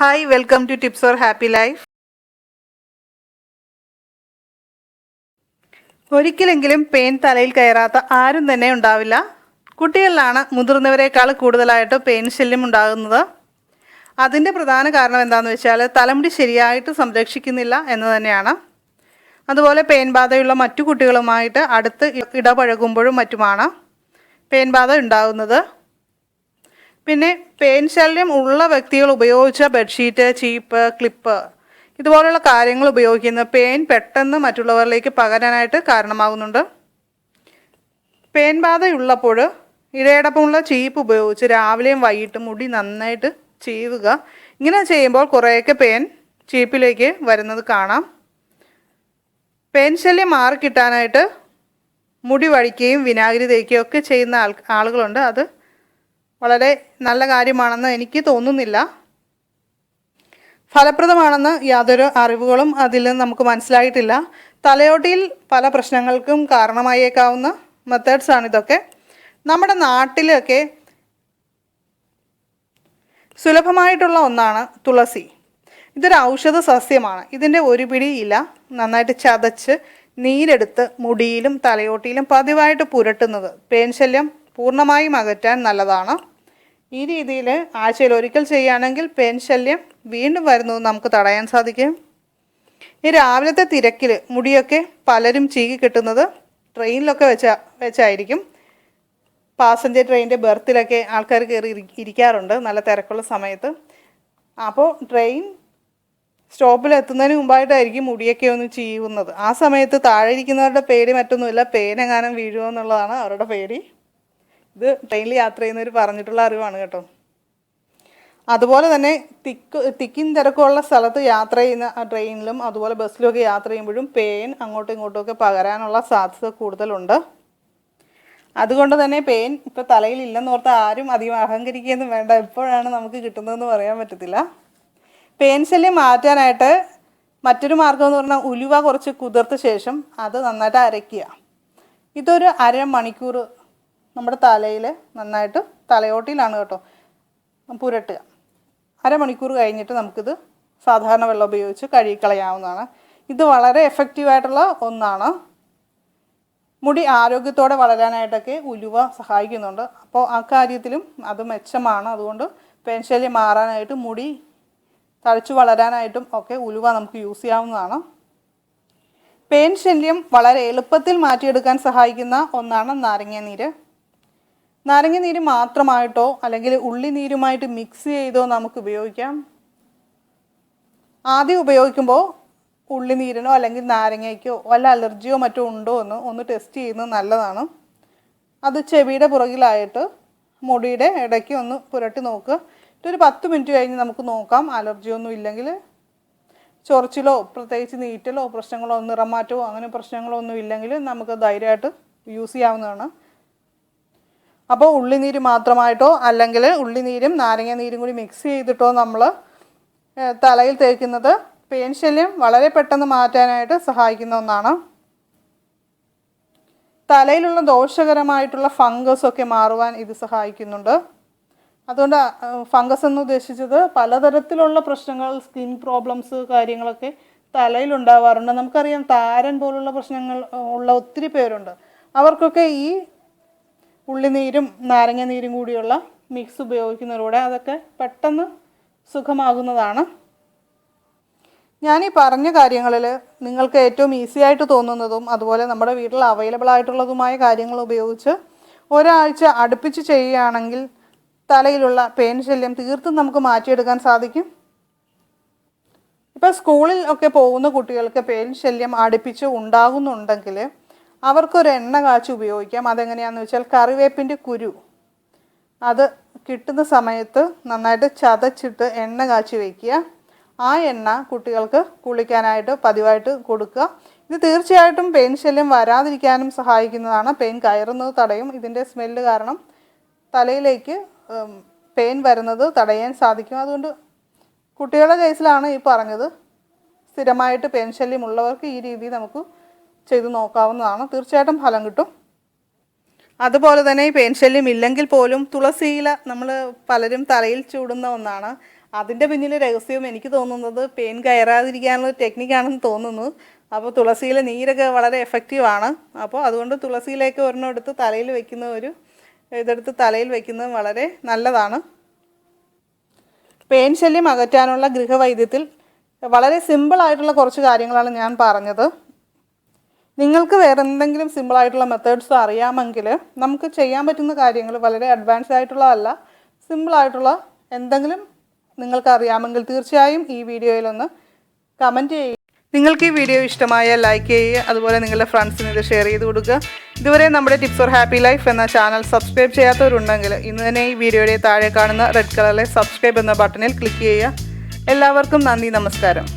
Hi welcome to tips for happy life ഒരിക്കലെങ്കിലും pain തലയിൽ കയറാത്ത ആരും തന്നെ ഉണ്ടാവില്ല. കുട്ടികളിലാണ് മുതിർന്നവരെക്കാൾ കൂടുതലായിട്ട് പെയിൻ ശല്യം ഉണ്ടാകുന്നത്. അതിന്റെ പ്രധാന കാരണം എന്താണെന്ന് വെച്ചാൽ തലമുടി ശരിയായിട്ട് സംരക്ഷിക്കുന്നില്ല എന്ന് തന്നെയാണ്. അതുപോലെ പെയിൻ ബാധയുള്ള മറ്റു കുട്ടികളുമായിട്ട് അടുത്ത് ഇടപഴകുമ്പോഴും മറ്റുമാണ് പെയിൻ ബാധ ഉണ്ടാകുന്നത്. പിന്നെ പെയിൻ ശല്യം ഉള്ള വ്യക്തികൾ ഉപയോഗിച്ച ബെഡ്ഷീറ്റ് ചീപ്പ് ക്ലിപ്പ് ഇതുപോലുള്ള കാര്യങ്ങൾ ഉപയോഗിക്കുന്നത് പെയിൻ പെട്ടെന്ന് മറ്റുള്ളവരിലേക്ക് പകരാനായിട്ട് കാരണമാകുന്നുണ്ട്. പെയിൻ ബാധയുള്ളപ്പോൾ ഇഴയടപ്പമുള്ള ചീപ്പ് ഉപയോഗിച്ച് രാവിലെയും വൈകിട്ടും മുടി നന്നായിട്ട് ചെയ്യുക ഇങ്ങനെ ചെയ്യുമ്പോൾ കുറേയൊക്കെ പെയിൻ ചീപ്പിലേക്ക് വരുന്നത് കാണാം. പെയിൻ ശല്യം മാറിക്കിട്ടാനായിട്ട് മുടി വഴിക്കുകയും വിനാഗിരി തേക്കുകയും ഒക്കെ ചെയ്യുന്ന ആൾ ആളുകളുണ്ട്. അത് വളരെ നല്ല കാര്യമാണെന്ന് എനിക്ക് തോന്നുന്നില്ല. ഫലപ്രദമാണെന്ന് യാതൊരു അറിവുകളും അതിൽ നമുക്ക് മനസ്സിലായിട്ടില്ല. തലയോട്ടിയിൽ പല പ്രശ്നങ്ങൾക്കും കാരണമായേക്കാവുന്ന മെത്തേഡ്സാണ് ഇതൊക്കെ. നമ്മുടെ നാട്ടിലൊക്കെ സുലഭമായിട്ടുള്ള ഒന്നാണ് തുളസി. ഇതൊരു ഔഷധ സസ്യമാണ്. ഇതിന്റെ ഒരു പിടി ഇല നന്നായിട്ട് ചതച്ച് നീരെടുത്ത് മുടിയിലും തലയോട്ടിയിലും പതിവായിട്ട് പുരട്ടുന്നത്. പേൻശല്യം പൂർണമായും അകറ്റാൻ നല്ലതാണ്. ഈ രീതിയിൽ ആഴ്ചയിൽ ഒരിക്കൽ ചെയ്യുകയാണെങ്കിൽ പേൻ ശല്യം വീണ്ടും വരുന്നത് നമുക്ക് തടയാൻ സാധിക്കും. ഈ രാവിലത്തെ തിരക്കിൽ മുടിയൊക്കെ പലരും ചീകി കിട്ടുന്നത് ട്രെയിനിലൊക്കെ വെച്ച വെച്ചായിരിക്കും. പാസഞ്ചർ ട്രെയിനിന്റെ ബെർത്തിലൊക്കെ ആൾക്കാർ കയറി ഇരിക്കാറുണ്ട് നല്ല തിരക്കുള്ള സമയത്ത്. അപ്പോൾ ട്രെയിൻ സ്റ്റോപ്പിൽ എത്തുന്നതിന് മുമ്പായിട്ടായിരിക്കും മുടിയൊക്കെ ഒന്ന് ചെയ്യുന്നത് ആ സമയത്ത് താഴെ ഇരിക്കുന്നവരുടെ പേടി മറ്റൊന്നുമില്ല. പേനെങ്ങാനും വീഴുമോ എന്നുള്ളതാണ് അവരുടെ പേടി. ഇത് ട്രെയിനിൽ യാത്ര ചെയ്യുന്നവർ പറഞ്ഞിട്ടുള്ള അറിവാണ് കേട്ടോ. അതുപോലെ തന്നെ തിക്ക് തിക്കും തിരക്കുള്ള സ്ഥലത്ത് യാത്ര ചെയ്യുന്ന ട്രെയിനിലും അതുപോലെ ബസ്സിലുമൊക്കെ യാത്ര ചെയ്യുമ്പോഴും പേൻ അങ്ങോട്ടും ഇങ്ങോട്ടും ഒക്കെ പകരാനുള്ള സാധ്യത കൂടുതലുണ്ട്. അതുകൊണ്ട് തന്നെ പേൻ ഇപ്പോൾ തലയിൽ ഇല്ലെന്ന് ഓർത്ത് ആരും അധികം അഹങ്കരിക്കുകയൊന്നും വേണ്ട. എപ്പോഴാണ് നമുക്ക് കിട്ടുന്നതെന്ന് പറയാൻ പറ്റത്തില്ല. പെയിൻ ശല്യം മാറ്റാനായിട്ട് മറ്റൊരു മാർഗം എന്ന് പറഞ്ഞാൽ ഉലുവ കുറച്ച് കുതിർത്ത ശേഷം അത് നന്നായിട്ട് അരയ്ക്കുക. ഇതൊരു അരമണിക്കൂർ നമ്മുടെ തലയിൽ നന്നായിട്ട് തലയോട്ടിയിലാണ് കേട്ടോ. പുരട്ടുക. അരമണിക്കൂർ കഴിഞ്ഞിട്ട് നമുക്കിത് സാധാരണ വെള്ളം ഉപയോഗിച്ച് കഴുകിക്കളയാവുന്നതാണ്. ഇത് വളരെ എഫക്റ്റീവായിട്ടുള്ള ഒന്നാണ്. മുടി ആരോഗ്യത്തോടെ വളരാനായിട്ടൊക്കെ ഉലുവ സഹായിക്കുന്നുണ്ട്. അപ്പോൾ ആ കാര്യത്തിലും അത് മെച്ചമാണ്. അതുകൊണ്ട് പെൻശല്യം മാറാനായിട്ട് മുടി തഴച്ചു വളരാനായിട്ടും ഒക്കെ ഉലുവ നമുക്ക് യൂസ് ചെയ്യാവുന്നതാണ്. പേൻ ശല്യം വളരെ എളുപ്പത്തിൽ മാറ്റിയെടുക്കാൻ സഹായിക്കുന്ന ഒന്നാണ് നാരങ്ങാനീര് നാരങ്ങ മാത്രമായിട്ടോ അല്ലെങ്കിൽ ഉള്ളി നീരുമായിട്ട് മിക്സ് ചെയ്തോ നമുക്ക് ഉപയോഗിക്കാം. ആദ്യം ഉപയോഗിക്കുമ്പോൾ ഉള്ളി നീരിനോ അല്ലെങ്കിൽ നാരങ്ങയ്ക്കോ വല്ല അലർജിയോ മറ്റോ ഉണ്ടോ എന്ന് ഒന്ന് ടെസ്റ്റ് ചെയ്യുന്നത് നല്ലതാണ്. അത് ചെവിയുടെ പുറകിലായിട്ട് മുടിയുടെ ഇടയ്ക്ക് ഒന്ന് പുരട്ടി നോക്കുക. ഒരു പത്ത് മിനിറ്റ് കഴിഞ്ഞ് നമുക്ക് നോക്കാം. അലർജിയൊന്നും ഇല്ലെങ്കിൽ ചൊറിച്ചിലോ പ്രത്യേകിച്ച് നീറ്റലോ പ്രശ്നങ്ങളോ നിറമാറ്റമോ അങ്ങനെ പ്രശ്നങ്ങളോ ഒന്നും ഇല്ലെങ്കിൽ നമുക്ക് ധൈര്യമായിട്ട് യൂസ് ചെയ്യാവുന്നതാണ്. അപ്പോൾ ഉള്ളിനീര് മാത്രമായിട്ടോ അല്ലെങ്കിൽ ഉള്ളിനീരും നാരങ്ങ നീരും കൂടി മിക്സ് ചെയ്തിട്ടോ നമ്മൾ തലയിൽ തേക്കുന്നത് പെയിൻ ശല്യം വളരെ പെട്ടെന്ന് മാറ്റാനായിട്ട് സഹായിക്കുന്ന ഒന്നാണ്. തലയിലുള്ള ദോഷകരമായിട്ടുള്ള ഫംഗസ് ഒക്കെ മാറുവാൻ ഇത് സഹായിക്കുന്നുണ്ട്. അതുകൊണ്ട് ഫംഗസ് എന്ന് ഉദ്ദേശിച്ചത് പലതരത്തിലുള്ള പ്രശ്നങ്ങൾ സ്കിൻ പ്രോബ്ലംസ് കാര്യങ്ങളൊക്കെ തലയിൽ ഉണ്ടാവാറുണ്ട് നമുക്കറിയാം താരൻ പോലുള്ള പ്രശ്നങ്ങൾ ഉള്ള ഒത്തിരി പേരുണ്ട്. അവർക്കൊക്കെ ഈ ഉള്ളിനീരും നാരങ്ങ നീരും കൂടിയുള്ള മിക്സ് ഉപയോഗിക്കുന്നതിലൂടെ അതൊക്കെ പെട്ടെന്ന് സുഖമാകുന്നതാണ്. ഞാൻ ഈ പറഞ്ഞ കാര്യങ്ങളിൽ നിങ്ങൾക്ക് ഏറ്റവും ഈസി ആയിട്ട് തോന്നുന്നതും അതുപോലെ നമ്മുടെ വീട്ടിൽ അവൈലബിൾ ആയിട്ടുള്ളതുമായ കാര്യങ്ങൾ ഉപയോഗിച്ച് ഒരാഴ്ച അടുപ്പിച്ച് ചെയ്യുകയാണെങ്കിൽ തലയിലുള്ള പെയിൻ ശല്യം തീർത്തും നമുക്ക് മാറ്റിയെടുക്കാൻ സാധിക്കും. ഇപ്പോൾ സ്കൂളിൽ ഒക്കെ പോകുന്ന കുട്ടികൾക്ക് പെയിൻ ശല്യം അടുപ്പിച്ച് ഉണ്ടാകുന്നുണ്ടെങ്കിൽ അവർക്കൊരു എണ്ണ കാച്ചി ഉപയോഗിക്കാം. അതെങ്ങനെയാണെന്ന് വെച്ചാൽ കറിവേപ്പിന്റെ കുരു. അത് കിട്ടുന്ന സമയത്ത് നന്നായിട്ട് ചതച്ചിട്ട് എണ്ണ കാച്ചി വയ്ക്കുക ആ എണ്ണ കുട്ടികൾക്ക് കുളിക്കാനായിട്ട് പതിവായിട്ട് കൊടുക്കുക. ഇത് തീർച്ചയായിട്ടും പെയിൻ ശല്യം വരാതിരിക്കാനും സഹായിക്കുന്നതാണ്. പെയിൻ കയറുന്നത് തടയും. ഇതിന്റെ സ്മെല്ല് കാരണം തലയിലേക്ക് പെയിൻ വരുന്നത് തടയാൻ സാധിക്കും. അതുകൊണ്ട് കുട്ടികളുടെ കേസിലാണ് ഈ പറഞ്ഞത്. സ്ഥിരമായിട്ട് പെയിൻ ശല്യമുള്ളവർക്ക് ഈ രീതി നമുക്ക് ചെയ്തു നോക്കാവുന്നതാണ്. തീർച്ചയായിട്ടും ഫലം കിട്ടും. അതുപോലെ തന്നെ ഈ പേൻശല്യം ഇല്ലെങ്കിൽ പോലും തുളസിയില നമ്മൾ പലരും തലയിൽ ചൂടുന്ന ഒന്നാണ്. അതിന്റെ പിന്നിലെ രഹസ്യവും എനിക്ക് തോന്നുന്നത് പെയിൻ കയറാതിരിക്കാനുള്ള ടെക്നിക്കാണെന്ന് തോന്നുന്നു. അപ്പോൾ തുളസിയില നീരൊക്കെ വളരെ എഫക്റ്റീവാണ് അപ്പോൾ അതുകൊണ്ട് തുളസിയിലേക്ക് ഒരെണ്ണം എടുത്ത് തലയിൽ വെക്കുന്ന ഒരു ഇതെടുത്ത് തലയിൽ വെക്കുന്നത് വളരെ നല്ലതാണ്. പെയിൻ ശല്യം അകറ്റാനുള്ള ഗൃഹവൈദ്യത്തിൽ വളരെ സിമ്പിളായിട്ടുള്ള കുറച്ച് കാര്യങ്ങളാണ് ഞാൻ പറഞ്ഞത്. നിങ്ങൾക്ക് വേറെ എന്തെങ്കിലും സിമ്പിളായിട്ടുള്ള മെത്തേഡ്സ് അറിയാമെങ്കിൽ നമുക്ക് ചെയ്യാൻ പറ്റുന്ന കാര്യങ്ങൾ വളരെ അഡ്വാൻസ് ആയിട്ടുള്ളതല്ല. സിമ്പിളായിട്ടുള്ള എന്തെങ്കിലും നിങ്ങൾക്ക് അറിയാമെങ്കിൽ തീർച്ചയായും ഈ വീഡിയോയിലൊന്ന് കമന്റ് ചെയ്യുക. നിങ്ങൾക്ക് ഈ വീഡിയോ ഇഷ്ടമായ ലൈക്ക് ചെയ്യുക. അതുപോലെ നിങ്ങളുടെ ഫ്രണ്ട്സിന് ഇത് ഷെയർ ചെയ്ത് കൊടുക്കുക. ഇതുവരെ നമ്മുടെ ടിപ്സ് ഫോർ ഹാപ്പി ലൈഫ് എന്ന ചാനൽ സബ്സ്ക്രൈബ് ചെയ്യാത്തവരുണ്ടെങ്കിൽ ഇന്ന് തന്നെ ഈ വീഡിയോയുടെ താഴെ കാണുന്ന റെഡ് കളറിലെ സബ്സ്ക്രൈബ് എന്ന ബട്ടണിൽ ക്ലിക്ക് ചെയ്യുക. എല്ലാവർക്കും നന്ദി നമസ്കാരം.